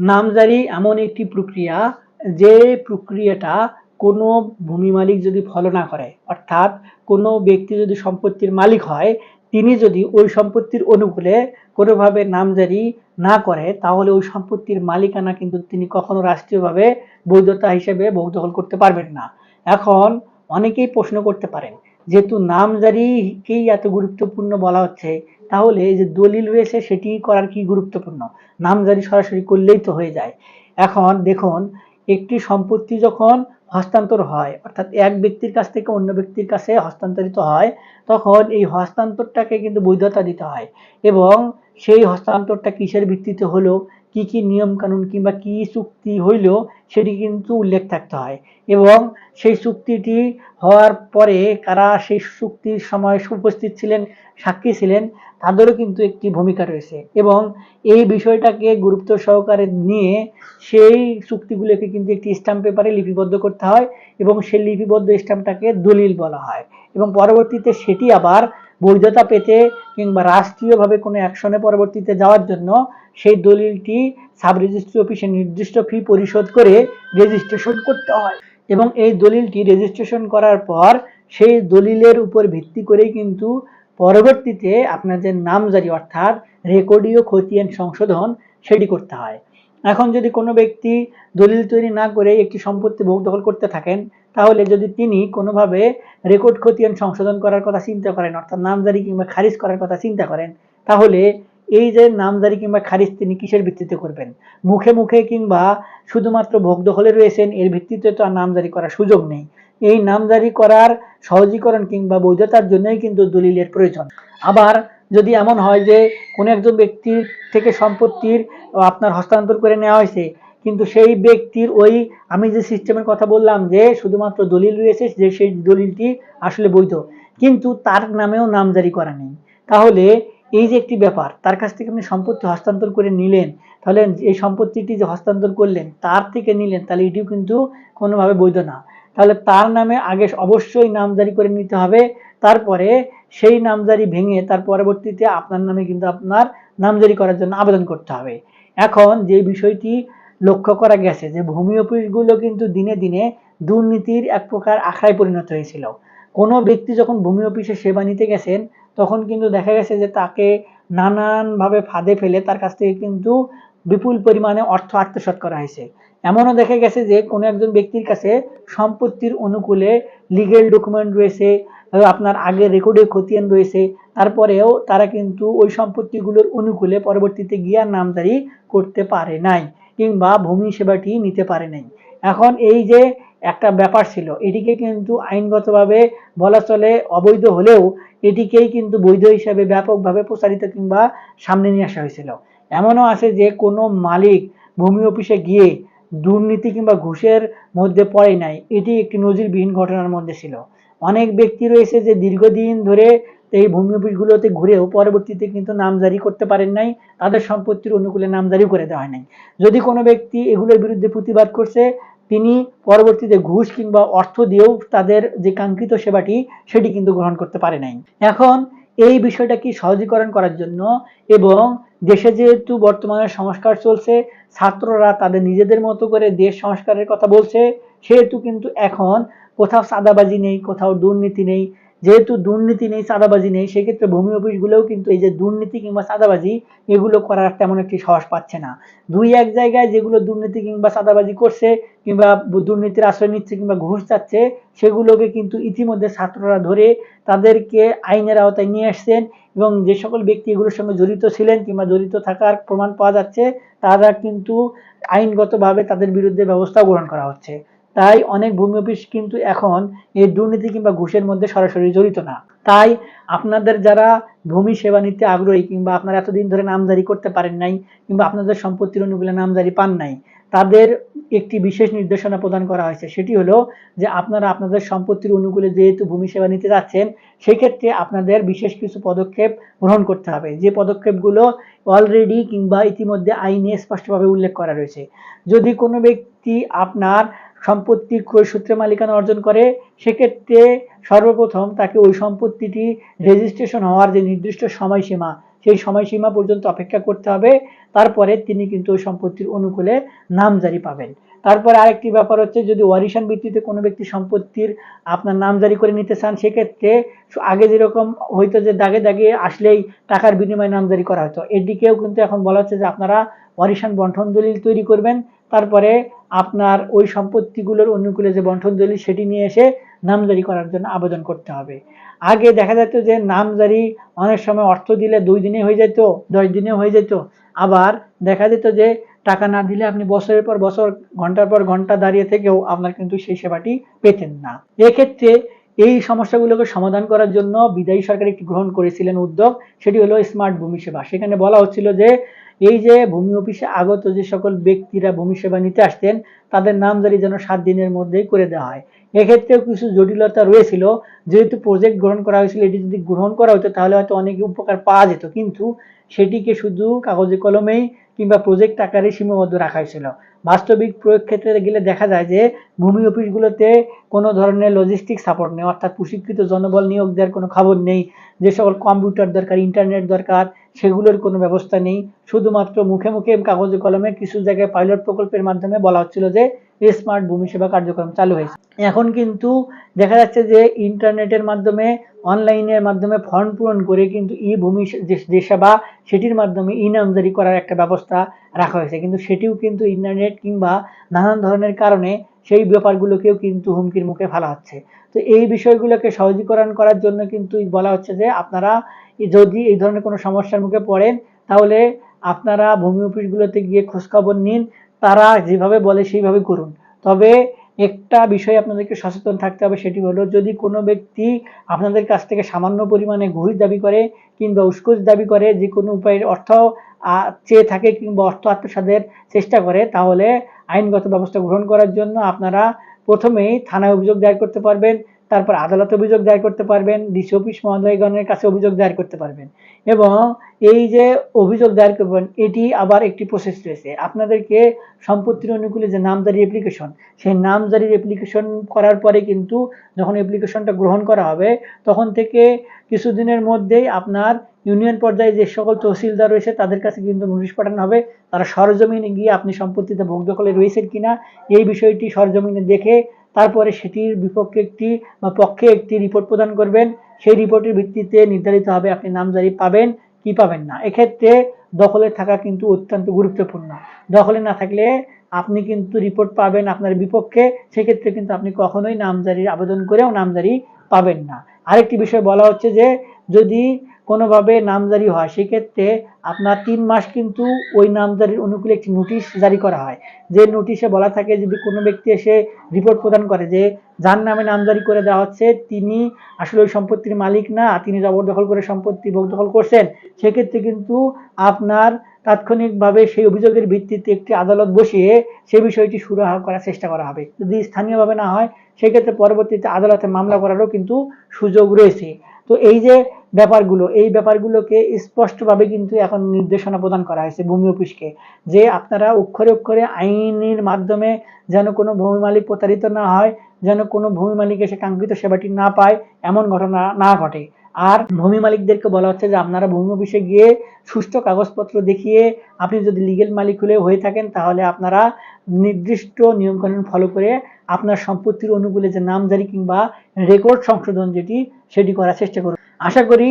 নামজারি এমন একটি প্রক্রিয়া যে প্রক্রিয়াটা কোনো ভূমি মালিক যদি ফলো না করে, অর্থাৎ কোনো ব্যক্তি যদি সম্পত্তির মালিক হয়, তিনি যদি ওই সম্পত্তির অনুকূলে কোনোভাবে নামজারি না করে, তাহলে ওই সম্পত্তির মালিকানা কিন্তু তিনি কখনো রাষ্ট্রীয়ভাবে বৈধতা হিসেবে দখল করতে পারবেন না। এখন অনেকেই প্রশ্ন করতে পারেন যেহেতু নামজারিকেই এত গুরুত্বপূর্ণ বলা হচ্ছে, তাহলে এই যে দলিল রয়েছে সেটি করার কি গুরুত্বপূর্ণ? নামজারি সরাসরি করলেই তো হয়ে যায়। এখন দেখুন, একটি সম্পত্তি যখন হস্তান্তর হয়, অর্থাৎ এক ব্যক্তির কাছ থেকে অন্য ব্যক্তির কাছে হস্তান্তরিত হয়, তখন এই হস্তান্তরটাকে কিন্তু বৈধতা দিতে হয় এবং সেই হস্তান্তরটা কিসের ভিত্তিতে হলো? কি কি নিয়ম কানুন কিংবা কি চুক্তি হইল সেটি কিন্তু উল্লেখ থাকতে হয়। এবং সেই চুক্তিটি হওয়ার পরে কারা সেই চুক্তির সময় উপস্থিত ছিলেন, সাক্ষী ছিলেন, তাদেরও কিন্তু একটি ভূমিকা রয়েছে। এবং এই বিষয়টাকে গুরুত্ব সহকারে নিয়ে সেই চুক্তিগুলোকে কিন্তু একটি স্ট্যাম্প পেপারে লিপিবদ্ধ করতে হয় এবং সেই লিপিবদ্ধ স্ট্যাম্পটাকে দলিল বলা হয়। এবং পরবর্তীতে সেটি আবার বৈধতা পেতে কিংবা রাষ্ট্রীয়ভাবে কোনো অ্যাকশনে পরবর্তীতে যাওয়ার জন্য সেই দলিলটি সাব রেজিস্ট্রি অফিসে নির্দিষ্ট ফি পরিশোধ করে রেজিস্ট্রেশন করতে হয়। এবং এই দলিলটি রেজিস্ট্রেশন করার পর সেই দলিলের উপর ভিত্তি করেই কিন্তু পরবর্তীতে আপনাদের নামজারি অর্থাৎ রেকর্ডীয় খতিয়ান সংশোধন সেটি করতে হয়। এখন যদি কোনো ব্যক্তি দলিল তৈরি না করে একটি সম্পত্তি ভোগ দখল করতে থাকেন তাহলে যদি তিনি কোনোভাবে রেকর্ড খতিয়ান সংশোধন করার কথা চিন্তা করেন, অর্থাৎ নামজারি কিংবা খারিজ করার কথা চিন্তা করেন, তাহলে এই যে নামজারি কিংবা খারিজ তিনি কিসের ভিত্তিতে করবেন? মুখে মুখে কিংবা শুধুমাত্র ভোগ দখলে রয়েছেন, এর ভিত্তিতে তো আর নামজারি করার সুযোগ নেই। এই নামজারি করার সহজীকরণ কিংবা বৈধতার জন্যই কিন্তু দলিলের প্রয়োজন। আবার যদি এমন হয় যে কোনো একজন ব্যক্তির থেকে সম্পত্তির আপনার হস্তান্তর করে নেওয়া হয়েছে কিন্তু সেই ব্যক্তির ওই, আমি যে সিস্টেমের কথা বললাম যে শুধুমাত্র দলিল রয়েছে যে সেই দলিলটি আসলে বৈধ, কিন্তু তার নামেও নামজারি করা নেই। তাহলে এই যে একটি ব্যাপার, তার কাছ থেকে আপনি সম্পত্তি হস্তান্তর করে নিলেন, তাহলে এই সম্পত্তিটি যে হস্তান্তর করলেন, তার থেকে নিলেন, তাহলে এটিও কিন্তু কোনোভাবে বৈধ না। তাহলে তার নামে আগে অবশ্যই নামজারি করে নিতে হবে, তারপরে সেই নামজারি ভেঙে তার পরবর্তীতে আপনার নামে কিন্তু আপনার নামজারি করার জন্য আবেদন করতে হবে। এখন যে বিষয়টি লক্ষ্য করা গেছে যে ভূমি অফিসগুলো কিন্তু দিনে দিনে দুর্নীতির এক প্রকার আখড়ায় পরিণত হয়েছিল। কোনো ব্যক্তি যখন ভূমি অফিসে সেবা নিতে গেছেন, তখন কিন্তু দেখা গেছে যে তাকে নানানভাবে ফাঁদে ফেলে তার কাছ থেকে কিন্তু বিপুল পরিমাণে অর্থ আত্মসাৎ করা হয়েছে। এমনও দেখা গেছে যে কোনো একজন ব্যক্তির কাছে সম্পত্তির অনুকূলে লিগেল ডকুমেন্ট রয়েছে, আপনার আগে রেকর্ডে খতিয়ান রয়েছে, তারপরেও তারা কিন্তু ওই সম্পত্তিগুলোর অনুকূলে পরবর্তীতে গিয়ে নামদারি করতে পারে নাই। কিংবা ভূমি সেবাটি নিতে পারে নাই। এখন এই যে একটা ব্যাপার ছিল, এটিকে কিন্তু আইনগতভাবে বলা চলে অবৈধ হলেও এটিকেই কিন্তু বৈধ হিসাবে ব্যাপকভাবে প্রচারিত কিংবা সামনে নিয়ে আসা হয়েছিল। এমনও আছে যে কোনো মালিক ভূমি অফিসে গিয়ে দুর্নীতি কিংবা ঘুষের মধ্যে পড়ে নাই, এটি একটি নজিরবিহীন ঘটনার মধ্যে ছিল। অনেক ব্যক্তি রয়েছে যে দীর্ঘদিন ধরে এই ভূমি অফিসগুলোতে ঘুরেও পরবর্তীতে কিন্তু নামজারি করতে পারেন নাই, তাদের সম্পত্তির অনুকূলে নামজারি করে দেওয়া হয় নাই। যদি কোনো ব্যক্তি এগুলোর বিরুদ্ধে প্রতিবাদ করছে, তিনি পরবর্তীতে ঘুষ কিংবা অর্থ দিয়েও তাদের যে কাঙ্ক্ষিত সেবাটি, সেটি কিন্তু গ্রহণ করতে পারে নাই। এখন এই বিষয়টা কি সহজীকরণ করার জন্য এবং দেশে যেহেতু বর্তমানে সংস্কার চলছে, ছাত্ররা তাদের নিজেদের মতো করে দেশ সংস্কারের কথা বলছে, সেহেতু কিন্তু এখন কোথাও চাঁদাবাজি নেই, কোথাও দুর্নীতি নেই যেহেতু দুর্নীতি নেই, চাঁদাবাজি নেই, সেক্ষেত্রে ভূমি অফিসগুলোও কিন্তু এই যে দুর্নীতি কিংবা চাঁদাবাজি, এগুলো করার তেমন একটি সাহস পাচ্ছে না। দুই এক জায়গায় যেগুলো দুর্নীতি কিংবা চাঁদাবাজি করছে কিংবা দুর্নীতির আশ্রয় নিচ্ছে কিংবা ঘুষ যাচ্ছে, সেগুলোকে কিন্তু ইতিমধ্যে ছাত্ররা ধরে তাদেরকে আইনের আওতায় নিয়ে আসছেন এবং যে সকল ব্যক্তি এগুলোর সঙ্গে জড়িত ছিলেন কিংবা জড়িত থাকার প্রমাণ পাওয়া যাচ্ছে, তারা কিন্তু আইনগতভাবে তাদের বিরুদ্ধে ব্যবস্থা গ্রহণ করা হচ্ছে। তাই অনেক ভূমি অফিস কিন্তু এখন এই দুর্নীতি কিংবা ঘুষের মধ্যে সরাসরি জড়িত না। তাই আপনাদের যারা ভূমি সেবা নিতে আগ্রহী কিংবা আপনারা এতদিন ধরে নামজারি করতে পারেন নাই কিংবা আপনাদের সম্পত্তির অনুকূলে নামজারি পান নাই, তাদের একটি বিশেষ নির্দেশনা প্রদান করা হয়েছে। সেটি হলো যে আপনারা আপনাদের সম্পত্তির অনুকূলে যেহেতু ভূমি সেবা নিতে যাচ্ছেন, সেক্ষেত্রে আপনাদের বিশেষ কিছু পদক্ষেপ গ্রহণ করতে হবে। যে পদক্ষেপগুলো অলরেডি কিংবা ইতিমধ্যে আইনে স্পষ্টভাবে উল্লেখ করা রয়েছে। যদি কোনো ব্যক্তি আপনার সম্পত্তি ক্রয় সূত্রে মালিকানা অর্জন করে, সেক্ষেত্রে সর্বপ্রথম তাকে ওই সম্পত্তিটি রেজিস্ট্রেশন হওয়ার যে নির্দিষ্ট সময়সীমা, সেই সময়সীমা পর্যন্ত অপেক্ষা করতে হবে। তারপরে তিনি কিন্তু ওই সম্পত্তির অনুকূলে নামজারি পাবেন। তারপরে আরেকটি ব্যাপার হচ্ছে, যদি ওয়ারিশান ভিত্তিতে কোনো ব্যক্তি সম্পত্তির আপনার নামজারি করে নিতে চান, সেক্ষেত্রে আগে যেরকম হয়তো যে দাগে দাগে আসলেই টাকার বিনিময়ে নামজারি করা হতো। এদিকেও কিন্তু এখন বলা হচ্ছে যে আপনারা ওয়ারিশান বন্টন দলিল তৈরি করবেন। তারপরে আপনার ওই সম্পত্তিগুলোর অনুকূলে যে বন্টন দলিল সেটি নিয়ে এসে নামজারি করার জন্য আবেদন করতে হবে। আগে দেখা যেত যে নামজারি অনেক সময় অর্থ দিলে দুই দিনে হয়ে যেত, দশ দিনে হয়ে যেত। আবার দেখা যেত যে টাকা না দিলে আপনি বছরের পর বছর, ঘণ্টার পর ঘণ্টা দাঁড়িয়ে থেকেও আপনার কিন্তু সেই সেবাটি পেতেন না। এক্ষেত্রে এই সমস্যাগুলোকে সমাধান করার জন্য বিদায়ী সরকার একটি গ্রহণ করেছিলেন উদ্যোগ, সেটি হলো স্মার্ট ভূমি সেবা। সেখানে বলা হচ্ছিল যে এই যে ভূমি অফিসে আগত যে সকল ব্যক্তিরা ভূমি সেবা নিতে আসতেন, তাদের নামজারি যেন সাত দিনের মধ্যেই করে দেওয়া হয়। এক্ষেত্রেও কিছু জটিলতা রয়েছিল। যেহেতু প্রজেক্ট গ্রহণ করা হয়েছিল, এটি যদি গ্রহণ করা হতো, তাহলে হয়তো অনেক উপকার পাওয়া যেত। কিন্তু সেটিকে শুধু কাগজে কলমেই কিংবা প্রজেক্ট আকারে সীমাবদ্ধ রাখা হয়েছিল। বাস্তবিক প্রয়োগ ক্ষেত্রে গেলে দেখা যায় যে, ভূমি অফিসগুলোতে কোনো ধরনের লজিস্টিক সাপোর্ট নেই, অর্থাৎ প্রশিক্ষিত জনবল নিয়োগ দেওয়ার কোনো খবর নেই। যে সকল কম্পিউটার দরকার ইন্টারনেট দরকার সেগুলোর কোনো ব্যবস্থা নেই। শুধুমাত্র মুখে মুখে কাগজে কলমে কিছু জায়গায় পাইলট প্রকল্পের মাধ্যমে বলা হচ্ছিল যে স্মার্ট ভূমি সেবা কার্যক্রম চালু হয়েছে। এখন কিন্তু দেখা যাচ্ছে যে ইন্টারনেটের মাধ্যমে, অনলাইনের মাধ্যমে ফর্ম পূরণ করে কিন্তু ই ভূমি যে সেবা, সেটির মাধ্যমে ই নামজারি করার একটা ব্যবস্থা রাখা হয়েছে। কিন্তু সেটিও কিন্তু ইন্টারনেট কিংবা নানান ধরনের কারণে সেই ব্যাপারগুলোকেও কিন্তু হুমকির মুখে ফেলা হচ্ছে। তো এই বিষয়গুলোকে সহজীকরণ করার জন্য কিন্তু বলা হচ্ছে যে আপনারা যদি এই ধরনের কোনো সমস্যার মুখে পড়েন, তাহলে আপনারা ভূমি অফিসগুলোতে গিয়ে খোঁজখবর নিন, তারা যেভাবে বলে সেইভাবে করুন। তবে একটা বিষয় আপনাদেরকে সচেতন থাকতে হবে, সেটি হলো যদি কোনো ব্যক্তি আপনাদের কাছ থেকে সামান্য পরিমাণে ঘুষ দাবি করে কিংবা উস্কুস দাবি করে, যে কোনো উপায়ে অর্থ চেয়ে থাকে কিংবা অর্থ আত্মসাদের চেষ্টা করে, তাহলে আইনগত ব্যবস্থা গ্রহণ করার জন্য আপনারা প্রথমেই থানায় অভিযোগ দায়ের করতে পারবেন। তারপর আদালতে অভিযোগ দায়ের করতে পারবেন, ডিসি অফিস মহোদয়গণের কাছে অভিযোগ দায়ের করতে পারবেন। এবং এই যে অভিযোগ দায়ের করবেন, এটি আবার একটি প্রসেস রয়েছে। আপনাদেরকে সম্পত্তির অনুকূলে যে নামজারি অ্যাপ্লিকেশন সেই নামজারির অ্যাপ্লিকেশন করার পরে কিন্তু যখন অ্যাপ্লিকেশনটা গ্রহণ করা হবে, তখন থেকে কিছুদিনের মধ্যেই আপনার ইউনিয়ন পর্যায়ে যে সকল তহসিলদার রয়েছে, তাদের কাছে কিন্তু নোটিশ পাঠানো হবে। তারা সরজমিনে গিয়ে আপনি সম্পত্তিতে ভোগ দখলে রয়েছেন কিনা, এই বিষয়টি সরজমিনে দেখে তারপরে সেটির বিপক্ষে একটি বা পক্ষে একটি রিপোর্ট প্রদান করবেন। সেই রিপোর্টের ভিত্তিতে নির্ধারিত হবে আপনি নামজারি পাবেন, কি পাবেন না। এক্ষেত্রে দখলে থাকা কিন্তু অত্যন্ত গুরুত্বপূর্ণ। দখলে না থাকলে আপনি কিন্তু রিপোর্ট পাবেন আপনার বিপক্ষে, সেক্ষেত্রে কিন্তু আপনি কখনোই নামজারির আবেদন করেও নামজারি পাবেন না। আরেকটি বিষয় বলা হচ্ছে যে যদি কোনোভাবে নামজারি হয়, সেক্ষেত্রে আপনার তিন মাস কিন্তু ওই নামজারির অনুকূলে একটি নোটিশ জারি করা হয়। যে নোটিশে বলা থাকে যদি কোনো ব্যক্তি এসে রিপোর্ট প্রদান করে যে যার নামে নামজারি করে দেওয়া হচ্ছে, তিনি আসলে ওই সম্পত্তির মালিক না তিনি জবরদখল করে সম্পত্তি ভোগ দখল করছেন, সেক্ষেত্রে কিন্তু আপনার তাৎক্ষণিকভাবে সেই অভিযোগের ভিত্তিতে একটি আদালত বসিয়ে সে বিষয়টি সুরাহা করার চেষ্টা করা হবে। যদি স্থানীয়ভাবে না হয়, সেক্ষেত্রে পরবর্তীতে আদালতে মামলা করারও কিন্তু সুযোগ রয়েছে। তো এই যে ব্যাপারগুলো, এই ব্যাপারগুলোকে স্পষ্টভাবে কিন্তু এখন নির্দেশনা প্রদান করা হয়েছে ভূমি অফিসকে, যে আপনারা অক্ষরে অক্ষরে আইনের মাধ্যমে যেন কোনো ভূমি মালিক প্রতারিত না হয়, যেন কোনো ভূমি মালিক এসে কাঙ্ক্ষিত সেবাটি না পায়, এমন ঘটনা না ঘটে। আর ভূমি মালিকদেরকে বলা হচ্ছে যে আপনারা ভূমি অফিসে গিয়ে সুষ্ঠু কাগজপত্র দেখিয়ে আপনি যদি লিগেল মালিক হলে হয়ে থাকেন, তাহলে আপনারা নির্দিষ্ট নিয়মকানুন ফলো করে আপনার সম্পত্তির অনুকূলে যে নামজারি কিংবা রেকর্ড সংশোধন যেটি, সেটি করার চেষ্টা করুন। আশা করি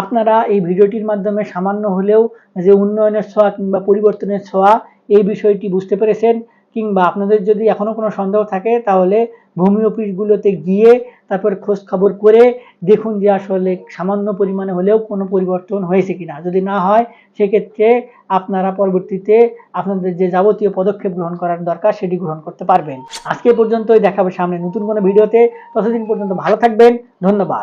আপনারা এই ভিডিওটির মাধ্যমে সামান্য হলেও যে উন্নয়নের ছোঁয়া কিংবা পরিবর্তনের ছোঁয়া, এই বিষয়টি বুঝতে পেরেছেন কিংবা আপনাদের যদি এখনও কোনো সন্দেহ থাকে, তাহলে ভূমি অফিসগুলোতে গিয়ে তারপর খোঁজ খবর করে দেখুন যে আসলে সামান্য পরিমাণে হলেও কোনো পরিবর্তন হয়েছে কিনা। যদি না হয়, সেক্ষেত্রে আপনারা পরবর্তীতে আপনাদের যে যাবতীয় পদক্ষেপ গ্রহণ করার দরকার, সেটি গ্রহণ করতে পারবেন। আজকে পর্যন্তই, দেখাবো সামনে নতুন কোনো ভিডিওতে। ততদিন পর্যন্ত ভালো থাকবেন। ধন্যবাদ।